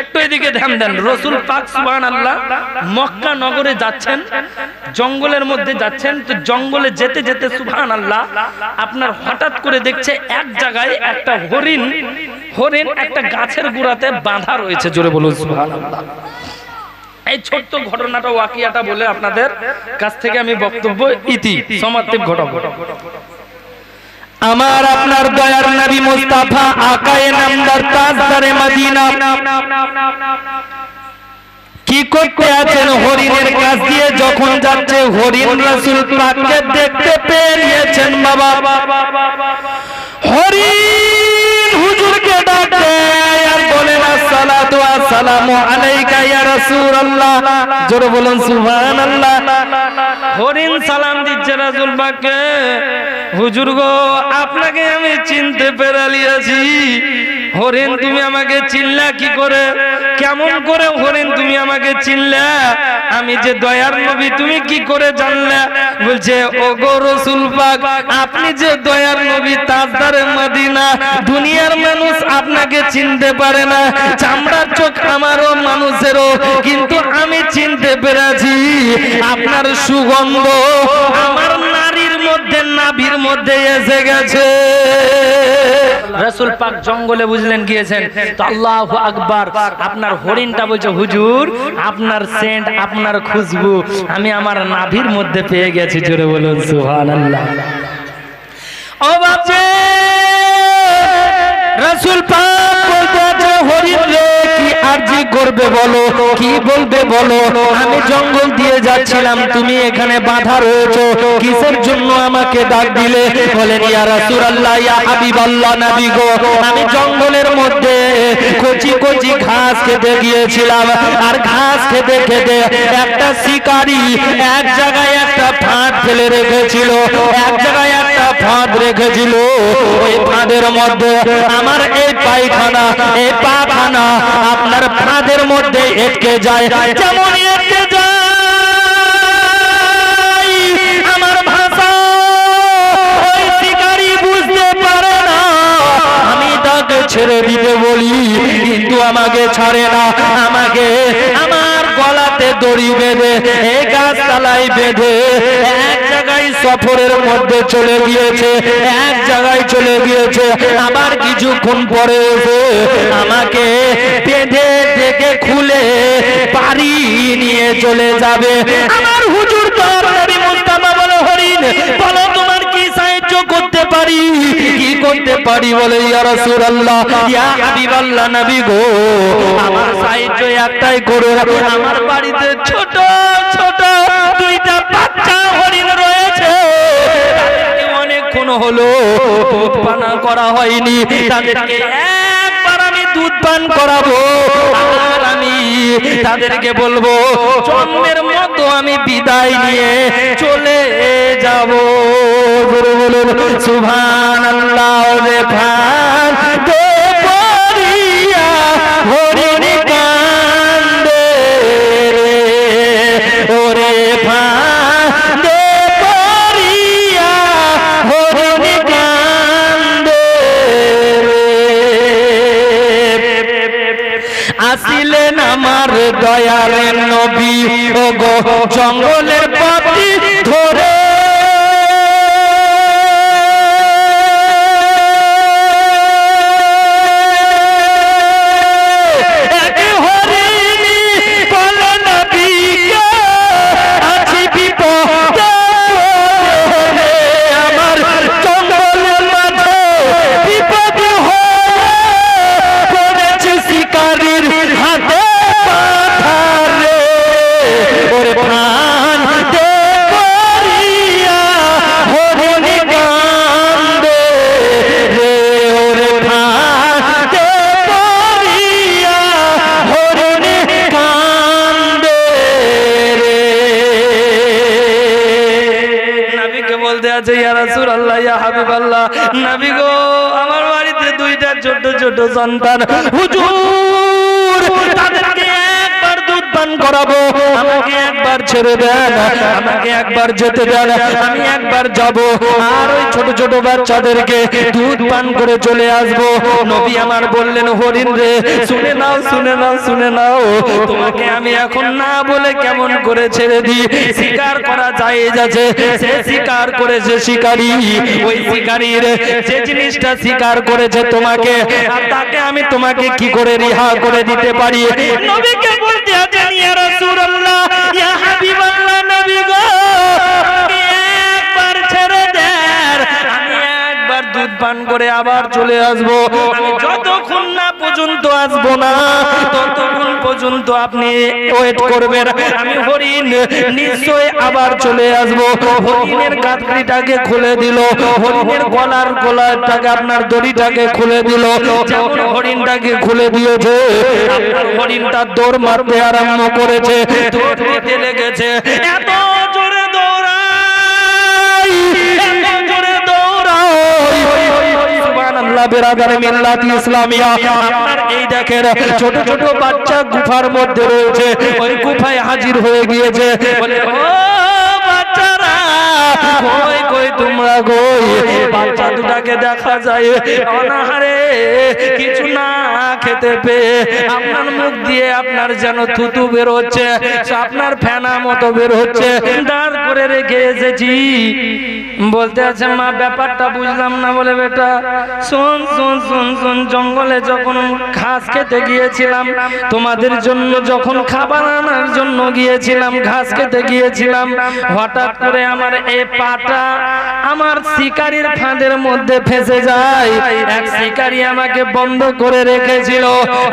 একটু এদিকে ধ্যান দেন। রসুল পাক সুবহান আল্লাহ মক্কা নগরে যাচ্ছেন, জঙ্গলের মধ্যে যাচ্ছেন, তো জঙ্গলে যেতে যেতে সুবহান আল্লাহ আপনার হঠাৎ করে দেখছে এক জায়গায় একটা হরিণ হরিণ একটা গাছের গোড়াতে বাঁধা রয়েছে, জোরে বলুন সুবহান আল্লাহ এই ছোট্ট ঘটনাটা, ওয়াকিয়াটা বলে আপনাদের কাছ থেকে আমি বক্তব্য ইতি, সমাপ্তি ঘটাবো। আমার আপনার দয়ার নবী মুস্তাফা আকায়ে নামদার তাজদারে মদিনা। কি করতে আছেন হরিণের কাছ দিয়ে? যখন যাচ্ছে হরিণ রাসূল পাককে দেখতে পেয়েছেন বাবা। হরিণ হুজুরকে ডাক আর বলেন আসসালাতু আসসালামু আলাইকা ইয়া রাসূলুল্লাহ। জোরে বলুন, সুবহানাল্লাহ। হরিণ সালাম দিচ্ছে রাজুল পাককে হুজুর গো, আপনাকে আমি চিনতে পেরালিয়াছি হরিণ, তুমি আমাকে চিনলা কি করে? কেমন করে হরিণ, তুমি আমাকে চিনলা? আমি যে দয়ার নবী, তুমি কি করে জানলা? বলছে ও গো রসুল পাক, আপনি যে দয়ার নবী, তাজদারে মদিনা, দুনিয়ার মানুষ আপনাকে চিনতে পারে না। চামড়ার চোখ আমারও মানুষেরও, কিন্তু আমি চিনতে পেরেছি। আপনার সুগন্ধ আমার নারীর মধ্যে নাভির মধ্যে এসে গেছে। রসুল পাক জঙ্গলে বুঝলেন গিয়েছেন তো আল্লাহ আকবার আপনার হরিণটা বলছে হুজুর আপনার সেন্ট আপনার খুশবু আমি আমার নাভির মধ্যে পেয়ে গেছি। জোরে বলুন ও রাসূল পাক আরজি করবে বলো? কি বলবে বলো? আমি জঙ্গল দিয়ে যাচ্ছিলাম, তুমি এখানে বাধা রয়েছো। কিসের জন্য আমাকে ডাক দিলে? বলেন ইয়া রাসূলুল্লাহ, ইয়া হাবিবাল্লাহ নবী গো, আমি জঙ্গলের মধ্যে কচি কচি ঘাস খেতে গিয়েছিলাম। আর ঘাস খেতে খেতে একটা শিকারী এক জায়গায় একটা ফাঁদ ফেলে রেখেছিল, এক জায়গায় একটা ফাঁদ রেখেছিল। ওই ফাঁদের মধ্যে আমার এই পায়খানা, এই পাখানা আপনার ফাঁদের মধ্যে এটকে যায় যেমন এটকে ছেড়ে দিতে বলি, কিন্তু আমাকে ছাড়ে না, আমাকে, আমার দড়ি বেঁধে, এ গাছ তালাই বেঁধে, এক জায়গায় সফরের মধ্যে চলে গিয়েছে, এক জায়গায় চলে গিয়েছে, আবার কিছুক্ষণ পরে এসে আমাকে বেঁধে থেকে খুলে পারি নিয়ে চলে যাবে। আমার হুজুর তো নবী মুস্তাফা বলে, হরিণ, বলো করতে পারি? কি করতে পারি বলে? নবী গো, আমার একটাই আমার বাড়িতে ছোট ছোট দুইটা বাচ্চা হরিণ রয়েছে। অনেকক্ষণ হলো করা হয়নি। তাদেরকে একবার আমি দুধ পান করাবো। আমি তাদেরকে বলব, জন্মের মতো আমি বিদায় নিয়ে চলে যাব। বলুন সুভান আল্লাহ রে। ভান আসিলেন আমার ও গো জঙ্গলের বলতে আছে ইয়া গো আমার বাড়িতে দুইটা ছোট ছোট সন্তান। হুজুর! পান করাবো। আমাকে একবার ছেড়ে দেন, আমাকে একবার যেতে দেন, আমি একবার যাব। আর ওই ছোট ছোট বাচ্চাদেরকে দুধ পান করে চলে আসব। নবী আমার বললেন, হরিণ রে, শুনে নাও শুনে নাও শুনে নাও। তোমাকে আমি এখন না বলে কেমন করে ছেড়ে দিই? শিকার করা যায় যাচ্ছে সে শিকার করেছে শিকারি। ওই শিকারীর যে জিনিসটা শিকার করেছে তোমাকে, আর তাকে আমি তোমাকে কি করে রিহা করে দিতে পারি? নবীকে বলতে আছেন ইয়া রাসূলুল্লাহ ইয়া হাবিবাল্লাহ নবী গো। দুধ পান করে আবার চলে আসব। আমি যতক্ষণ না পর্যন্ত আসব না, ততক্ষণ পর্যন্ত আপনি ওয়েট করবেন। আমি হরিণ নিশ্চয় আবার চলে আসব। হরিণের কাঁকড়িটাকে খুলে দিল। হরিণের গলার গলাটাকে, আপনার দড়িটাকে খুলে দিল। হরিণটাকে খুলে দিয়েছে হরিণটা দৌড় মারতে আরম্ভ করেছে, দৌড় দিতে লেগেছে। এত জোরে সুবহানাল্লাহ বিরাদার মিল্লাত ইসলামিয়া। এই দেখেন, ছোট ছোট বাচ্চা গুফার মধ্যে রয়েছে। ওই গুফায় হাজির হয়ে গিয়েছে। বলে, ও আপনার যেন থুতু বের হচ্ছে, আপনার ফেনা মতো বের হচ্ছে। দাঁড় করে রেখে এসেছি। বলতে আছে, মা, ব্যাপারটা বুঝলাম না বলে বেটা। শোন শোন শোন শোন, জঙ্গলে যখন ঘাস খেতে গিয়েছিলাম, তোমাদের জন্য যখন খাবার আনার জন্য গিয়েছিলাম, ঘাস খেতে গিয়েছিলাম, হঠাৎ করে আমার এ পাটা আমার শিকারির ফাঁদের মধ্যে ফেসে যায়। এক শিকারি আমাকে বন্ধ করে রেখেছিল,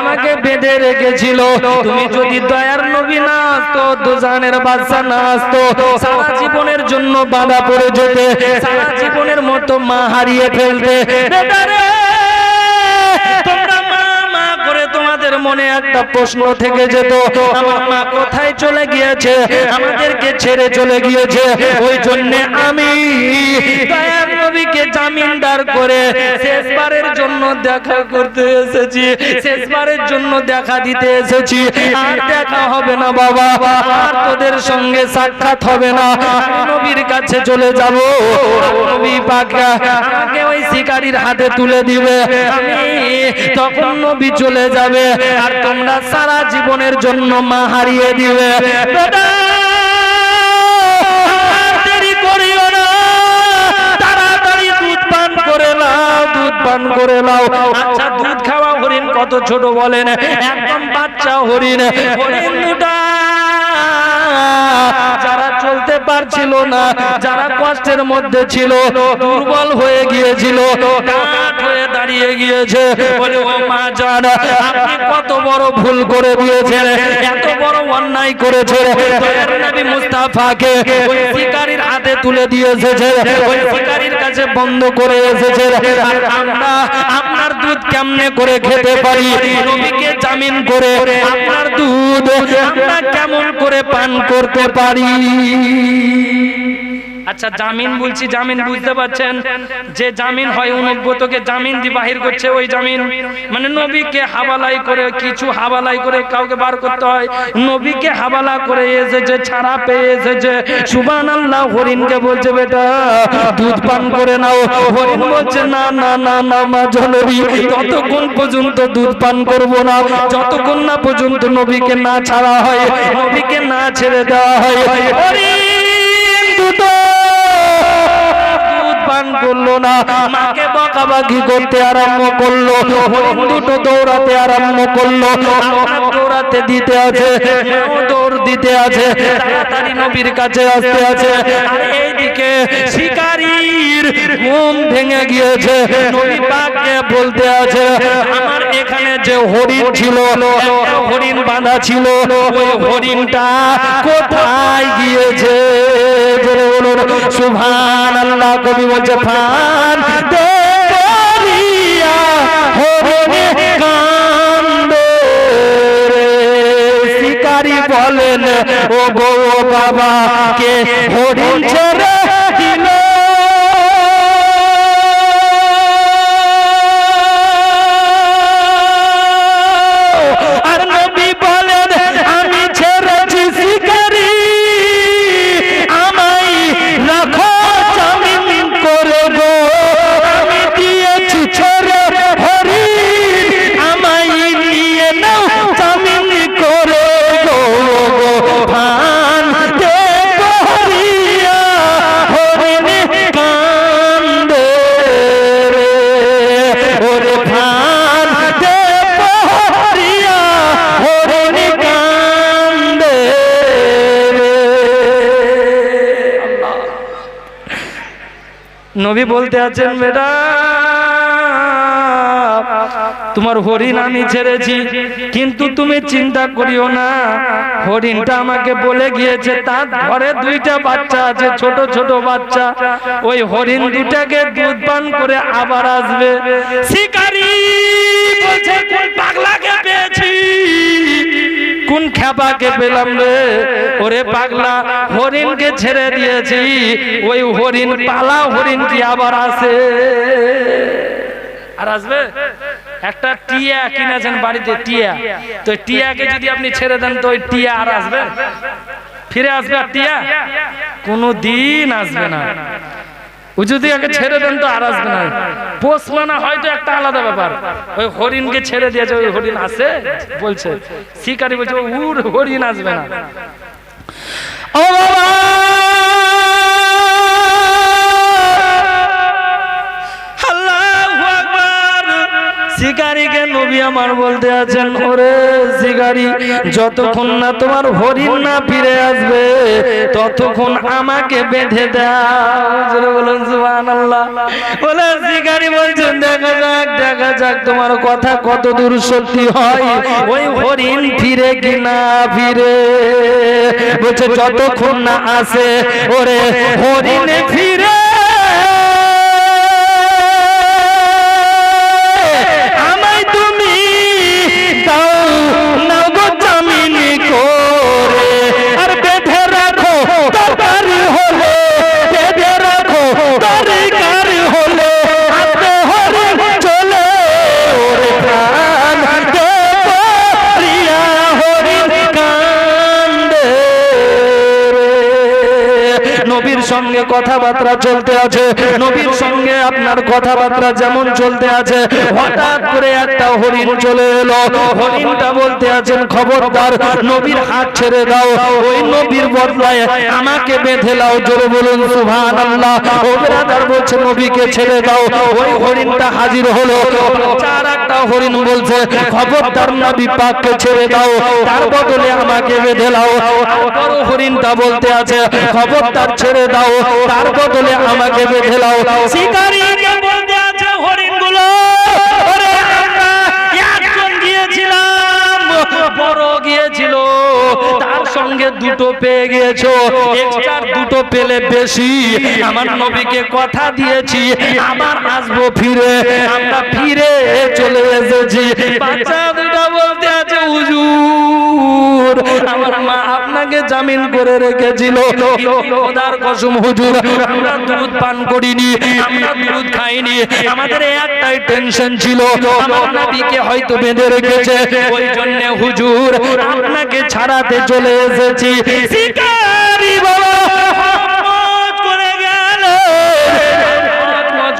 আমাকে বেঁধে রেখেছিল। তুমি যদি দয়ার নবী না আসতো দুজানের বাচ্চা না আসতো, সারা জীবনের জন্য বাধা পড়ে যেতে, সারা জীবনের মতো মা হারিয়ে ফেলতে। মনে একটা প্রশ্ন থেকে যেত, আমার মা কোথায় চলে গিয়েছে? আমাদেরকে ছেড়ে চলে গিয়েছে। ওই জন্য আমি দয়ার নবীকে জামিনদার করে শেষবারের জন্য দেখা করতে এসেছি শেষবারের জন্য দেখা দিতে এসেছি। আর দেখা হবে না বাবা আর তোদের সঙ্গে সাক্ষাৎ হবে না। নবীর কাছে চলে যাব। নবী পাক ওই শিকারীর হাতে তুলে দিবে। তখন নবী চলে যাবে আর তোমরা সারা জীবনের জন্য মা হারিয়ে দিবে। বেটা, করে নাও। আচ্ছা দুধ খাওয়া হরিণ কত ছোট বলেন। একদম বাচ্চা হরিণ। হরিণ দুটা। যারা চলতে পারছিল না যারা কষ্টের মধ্যে ছিল দুর্বল হয়ে গিয়েছিল হয়ে দাঁড়িয়ে গিয়েছে। বলে ও মা জান আপনি কত বড় ভুল করে দিয়েছেন এত বড় অন্যায় করেছেন। মুস্তাফাকে হাতে তুলে দিয়ে এসেছে। ওই ভিখারির কাছে বন্ধ করে এসেছে। আমরা, আপনার দুধ কেমনে করে খেতে পারি? নবীকে জামিন করে আপনার দুধ আমরা কেমন করে পান করতে পারি? আচ্ছা জামিন বলছি, জামিন বুঝতে পারছেন? যে জামিন হয় অনুব্রতকে জামিন দি বাহির করছে ওই জামিন। মানে নবীকে হাবালাই করে, কিছু হাবালাই করে কাউকে বার করতে হয়। নবীকে হাবালা করে এসেছে, ছাড়া পেয়ে এসেছে। সুবান আল্লাহ হরিণকে বলছে, বেটা, দুধ পান করে নাও। হরিণ বলছে, না না না না, মা জনবী ততক্ষণ পর্যন্ত দুধ পান করব না, যতক্ষণ না পর্যন্ত নবীকে না ছাড়া হয়, নবীকে না ছেড়ে দেওয়া হয়। হরিণ দুটো পান করল না। মাকে বকাবাকি করতে আরম্ভ করল। দুটো দৌড়াতে আরম্ভ করল। দৌড়াতে দিতে আছে দৌড় দিতে আছে, তাড়াতাড়ি নবীর কাছে আসতে আছে। এইদিকে শিকারীর ঘুম ভেঙে গিয়েছে। নবী পাককে বলতে আছে, আমার যে হরিণ ছিল হরিণ বাঁধা ছিল, ওই হরিণটা কোথায় গিয়েছে? সুবহান আল্লাহ কবি বলছে, ফান বলেন ও গো বাবা কে হরিণ ছেড়ে নবী বলতে আছেন বেটা তোমার হরিণ আমি ছেড়েছি কিন্তু তুমি চিন্তা করিও না। হরিণটা আমাকে বলে গিয়েছে তার ঘরে দুইটা বাচ্চা আছে ছোট ছোট বাচ্চা। ওই হরিণ দুটাকে দুধ পান করে আবার আসবে। শিকারি বলছে কোন পাগলাকে কোন খেপাকে পেলাম রে? ওরে পাগলা, হরিণকে ছেড়ে দিয়েছি। ওই হরিণ পালা, হরিণ কি আবার আসে? আর আসবে? একটা টিয়া কিনেছেন বাড়িতে, টিয়া। তো টিয়াকে যদি আপনি ছেড়ে দেন, তো ওই টিয়া আর আসবে? ফিরে আসবে আর টিয়া? কোনো দিন আসবে না। যদি আগে ছেড়ে দেন তো আর আসবে না। পোষলো না হয়তো একটা আলাদা ব্যাপার। ওই হরিণকে ছেড়ে দিয়েছে, ওই হরিণ আসে বলছে, শিকারি বলছে উর হরিণ আসবে না। ও বাবা! শিকারীকে নবী আমার বলতে আছেন, ওরে শিকারী যতক্ষণ না তোমার হরিণ না ফিরে আসবে, ততক্ষণ আমাকে বেঁধে দাও। বলুন, সুবহানাল্লাহ। বলে শিকারী বলছেন, দেখা যাক দেখা যাক তোমার কথা কত দূর সত্যি হয়, ওই হরিণ ফিরে কি না ফিরে? বলছে, যতক্ষণ না আসে ওরে হরিণে ফিরে কথাবার্তা চলতে আছে। নবীর সঙ্গে আপনার কথাবার্তা যেমন চলতে আছে, হঠাৎ করে একটা হরিণ চলে এলো। হরিণটা বলতে আছেন, খবরদার, নবীর হাত ছেড়ে দাও। ওই নবীর বদলায় আমাকে বেঁধে লাও, জোরে বলুন সুভান আল্লাহ ও বেরাদার বলছে, নবীকে ছেড়ে দাও। ওই হরিণটা হাজির হলো। চার একটা হরিণ বলছে, খবরদার, নবী পাককে ছেড়ে দাও। তার বদলে আমাকে বেঁধে লাও। বড় হরিণটা বলতে আছে, খবরদার, ছেড়ে দাও। তার বদলে আমাকে বেঁধে লাও। শিকারীকে বড় গিয়েছিল, তার সঙ্গে দুটো পেয়ে গিয়েছো এক্সট্রা দুটো পেলে বেশি। আমার নবীকে কথা দিয়েছি, আবার আসব ফিরে, আমরা ফিরে চলে এসেছি। বাচ্চা জামিন করে রেখেছিল। খোদার কসম, হুজুর, আমরা দুধ পান করিনি, আমরা দুধ খাইনি। আমাদের একটাই টেনশন ছিল, আমার নবীকে হয়তো বেঁধে রেখেছে। ওই জন্য, হুজুর, আপনাকে ছাড়াতে চলে এসেছি। শিকারি বাবা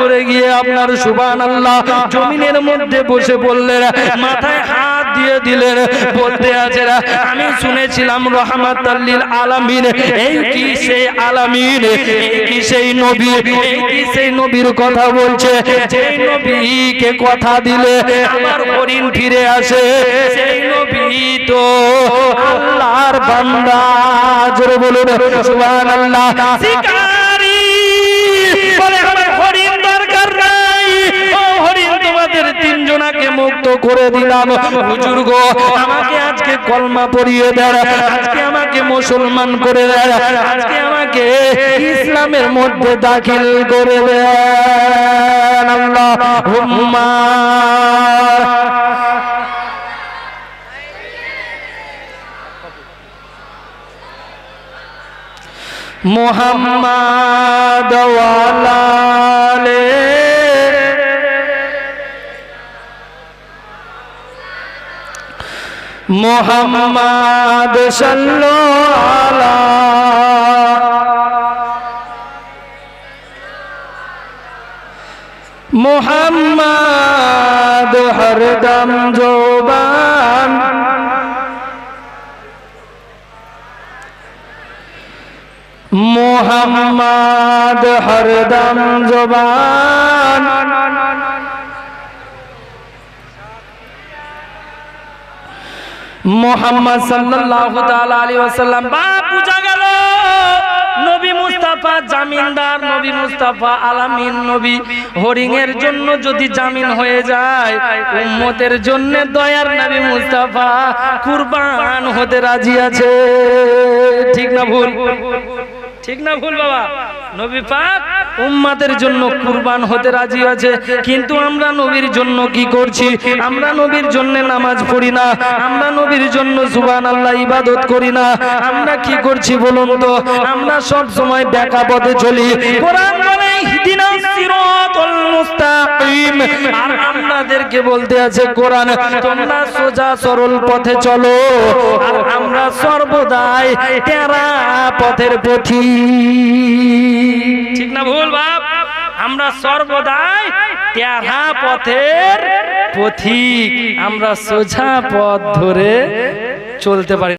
করে গিয়ে আপনার সুবান আল্লাহ জমিনের মধ্যে বসে বললেন মাথায় হাত দিলেন বলতে আছে আমি শুনেছিলাম রহমাত আল্লিল আলামিন, এই কি সেই আলামিন, এই কি সেই নবী, এই কি সেই নবীর কথা বলছে? যেই নবীকে কথা দিলে আমার হরিণ ফিরে আসে। সেই নবী তো আল্লাহর বান্দা। জোরে বলুন, সুবহানাল্লাহ। করে দিলাম। হুজুর আমাকে আজকে কলমা পড়িয়ে দেন। আজকে আমাকে মুসলমান করে দেন। আজকে আমাকে ইসলামের মধ্যে দাখিল করে দেন। আল্লাহ, হুম্মা। মোহাম্মদ ওয়ালালে মোহাম্মদ সাল্লাল্লাহু মোহাম্মদ হরদম জোবান। মোহাম্মদ হরদম জবান। মোহাম্মদ সাল্লাল্লাহু তাআলা আলাইহি ওয়াসাল্লাম বা পূজা গেল, নবী মুস্তাফা জামিনদার, নবী মুস্তাফা আলামিন, নবী হরিং এর জন্য যদি জামিন হয়ে যায়, উম্মতের জন্য দয়ার নবী মুস্তাফা কুরবান হতে রাজি আছে। ঠিক না ভুল? ঠিক না ভুল বাবা। নবী পাক উম্মাদের জন্য কুরবান হতে রাজি আছে। কিন্তু আমরা নবীর জন্য কি করছি? আমরা নবীর জন্য নামাজ পড়ি না। আমরা নবীর জন্য জুবান আল্লাহ ইবাদত করি না। আমরা কি করছি বলুন তো? আমরা সব সময় বেকা পথে চলি। কোরআন বলে আমাদেরকে বলতে আছে, কোরআন সোজা সরল পথে চলো। আমরা সর্বদাই পথের পথি। ঠিক না ভুল আমরা সর্বদাই পথের আমরা সোজা পথ ধরে চলতে পারি।